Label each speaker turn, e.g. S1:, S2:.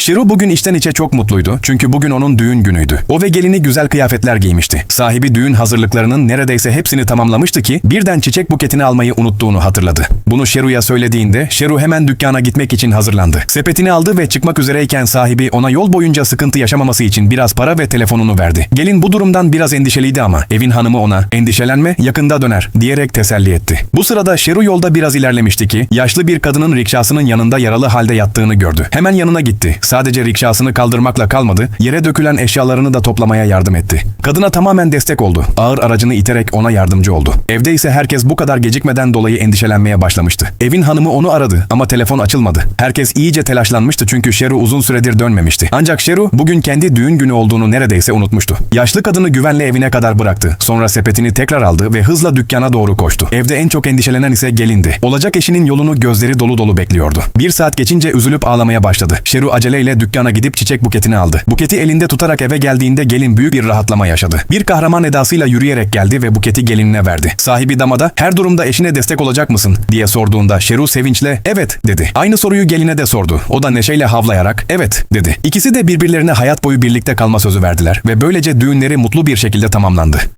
S1: Şiru bugün içten içe çok mutluydu çünkü bugün onun düğün günüydü. O ve gelini güzel kıyafetler giymişti. Sahibi düğün hazırlıklarının neredeyse hepsini tamamlamıştı ki birden çiçek buketini almayı unuttuğunu hatırladı. Bunu Şeru'ya söylediğinde Şeru hemen dükkana gitmek için hazırlandı. Sepetini aldı ve çıkmak üzereyken sahibi ona yol boyunca sıkıntı yaşamaması için biraz para ve telefonunu verdi. Gelin bu durumdan biraz endişeliydi ama evin hanımı ona endişelenme yakında döner diyerek teselli etti. Bu sırada Şeru yolda biraz ilerlemişti ki yaşlı bir kadının rikşasının yanında yaralı halde yattığını gördü. Hemen yanına gitti. Sadece rikşasını kaldırmakla kalmadı, yere dökülen eşyalarını da toplamaya yardım etti. Kadına tamamen destek oldu. Ağır aracını iterek ona yardımcı oldu. Evde ise herkes bu kadar gecikmeden dolayı endişelenmeye başlamıştı. Evin hanımı onu aradı ama telefon açılmadı. Herkes iyice telaşlanmıştı çünkü Şeru uzun süredir dönmemişti. Ancak Şeru bugün kendi düğün günü olduğunu neredeyse unutmuştu. Yaşlı kadını güvenle evine kadar bıraktı. Sonra sepetini tekrar aldı ve hızla dükkana doğru koştu. Evde en çok endişelenen ise gelindi. Olacak eşinin yolunu gözleri dolu dolu bekliyordu. Bir saat geçince üzülüp ağlamaya başladı. Şeru aceleyle dükkana gidip çiçek buketini aldı. Buketi elinde tutarak eve geldiğinde gelin büyük bir rahatlama yaşadı. Bir kahraman edasıyla yürüyerek geldi ve buketi gelinine verdi. Sahibi damada her durumda eşine destek olacak mısın diye sorduğunda Şeru sevinçle evet dedi. Aynı soruyu geline de sordu. O da neşeyle havlayarak evet dedi. İkisi de birbirlerine hayat boyu birlikte kalma sözü verdiler ve böylece düğünleri mutlu bir şekilde tamamlandı.